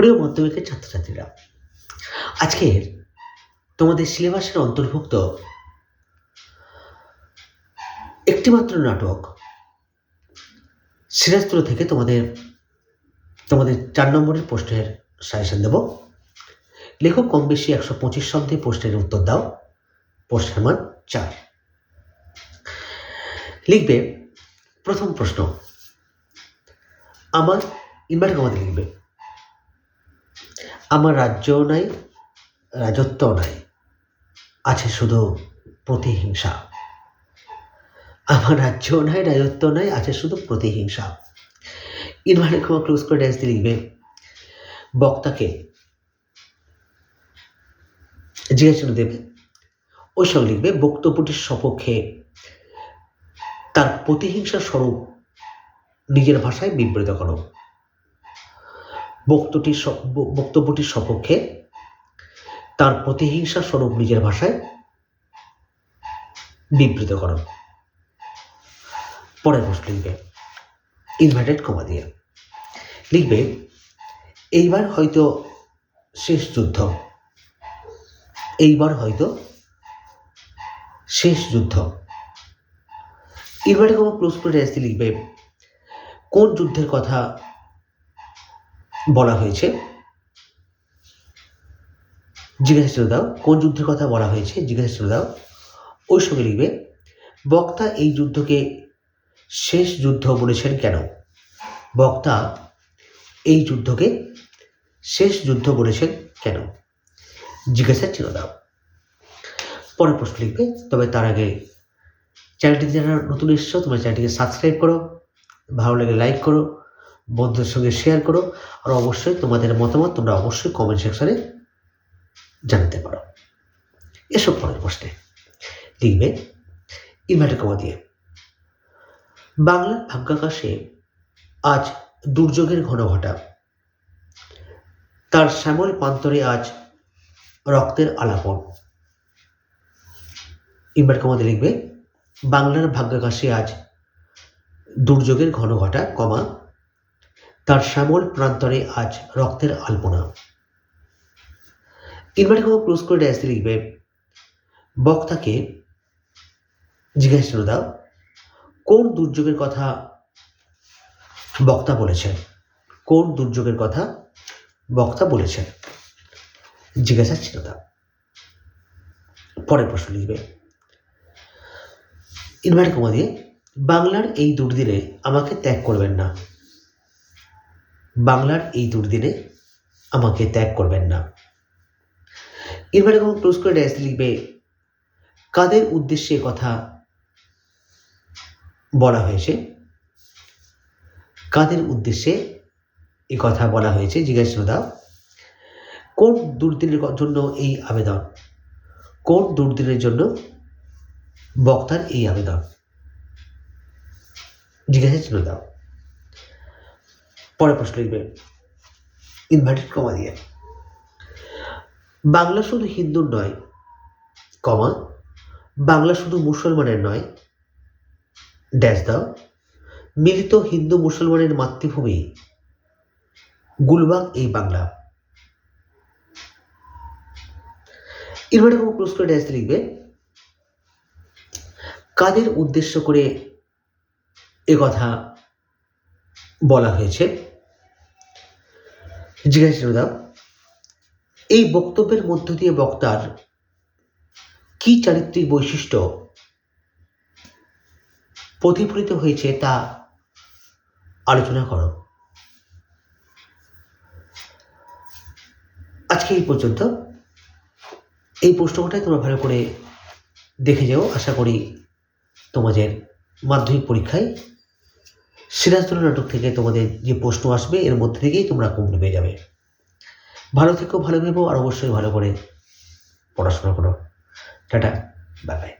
প্রিয় মাধ্যমিকের ছাত্রছাত্রীরা আজকের তোমাদের সিলেবাসের অন্তর্ভুক্ত একটিমাত্র নাটক সিরাজপুর থেকে তোমাদের তোমাদের চার নম্বরের প্রশ্নের সাজেশন দেব। লেখক কম বেশি একশো পঁচিশ শব্দে প্রশ্নের উত্তর দাও। প্রশ্নের মান চার। লিখবে, প্রথম প্রশ্ন, আমার ইনভার্টার কমাতে লিখবে। আমার রাজ্যও নাই রাজত্ব নাই, আছে শুধু প্রতিহিংসা। আমার রাজ্যও নাই রাজত্ব নাই, আছে শুধু প্রতিহিংসা। ইনভার্টার কমা ক্লোজ করে দিয়ে লিখবে, বক্তাকে জিজ্ঞাসা দেবে। ওই সঙ্গে লিখবে, বক্তব্যটির সপক্ষে তার প্রতিহিংসা স্বরূপ নিজের ভাষায় বিবৃত করো। বক্তটির বক্তব্যটির সপক্ষে তার প্রতিহিংসা স্বরূপ নিজের ভাষায় বিবৃত করো। পরের প্রশ্ন লিখবে। ইনভার্টেড কমা দিয়ে। লিখবে, এইবার হয়তো শেষ যুদ্ধ। এইবার হয়তো শেষ যুদ্ধ। ইনভার্টেড কমা ক্লোজ করে লিখবে, কোন যুদ্ধের কথা বলা হয়েছে। জিজ্ঞাসা করে দাও, কোন যুদ্ধের কথা বলা হয়েছে? জিজ্ঞাসা করে দাও। ওই সঙ্গে লিখবে, বক্তা এই যুদ্ধকে শেষ যুদ্ধ বলেছেন কেন? বক্তা এই যুদ্ধকে শেষ যুদ্ধ বলেছেন কেন? জিজ্ঞাসা চিহ্ন দাও। পরের প্রশ্ন লিখবে, তবে তার আগে চ্যানেলটি যারা নতুন এসছো, তোমার চ্যানেলটিকে সাবস্ক্রাইব করো, ভালো লাগে লাইক করো বন্ধুদের সঙ্গে শেয়ার করো আর অবশ্যই তোমাদের মতামত তোমরা অবশ্যই কমেন্ট সেকশনে জানাতে পারো। এসব পরের প্রশ্নে লিখবে ইনভার্টার কমা দিয়ে। বাংলার ভাগ্যাকাশে আজ দুর্যোগের ঘন ঘটা। তার শ্যামল প্রান্তরে আজ রক্তের আলাপন। ইনভার্টার কমাতে লিখবে, বাংলার ভাগ্যাকাশে আজ দুর্যোগের ঘন ঘটা, কমা তার শ্যামল প্রান্তরে আজ রক্তের আলপনা। ইনভার্টার কমা ক্লোজ করে ড্যাশ লিখবে, বক্তাকে জিজ্ঞাসা দাও, কোন দুর্যোগের কথা বক্তা বলেছেন? কোন দুর্যোগের কথা বক্তা বলেছেন? জিজ্ঞাসা ছিল দাও। পরের প্রশ্ন লিখবে ইনভার্টার কমা দিয়ে বাংলার এই দুর্দিনে আমাকে ত্যাগ করবেন না। বাংলার এই দুর্দিনে আমাকে ত্যাগ করবেন না। ইনভার্টার কমা ক্লোজ করে ড্যাশ লিখবে, কাদের উদ্দেশ্যে কথা বলা হয়েছে? কাদের উদ্দেশ্যে এ কথা বলা হয়েছে? জিজ্ঞাসা দাও। কোন দুর্দিনের জন্য এই আবেদন? কোন দুর্দিনের জন্য বক্তার এই আবেদন? জিজ্ঞাসা দাও। পরে প্রশ্ন লিখবে। ইনভার্টেড কমা দিয়ে। বাংলা শুধু হিন্দুর নয় কমা বাংলা শুধু মুসলমানের নয় ড্যাশ দাও। মিলিত হিন্দু মুসলমানের মাতৃভূমি, গুলবাগ এই বাংলা। ক্লোজ করে ড্যাশ লিখবে। কাদের উদ্দেশ্য করে কথা বলা হয়েছে? জিজ্ঞাসা এই বক্তব্যের মধ্য দিয়ে বক্তার কি চারিত্রিক বৈশিষ্ট্য প্রতিফলিত হয়েছে তা আলোচনা করো। আজকে এই পর্যন্ত। এই প্রশ্নটাই তোমরা ভালো করে দেখে যাও। আশা করি তোমাদের মাধ্যমিক পরীক্ষায় সিরাজদৌল্লা নাটক থেকে তোমাদের যে প্রশ্ন আসবে, এর মধ্যে থেকেই তোমরা কমপ্লিট পেয়ে যাবে। ভালো থেকো, ভালো ভেবো, আর অবশ্যই ভালো করে পড়াশোনা করো। Tata bye bye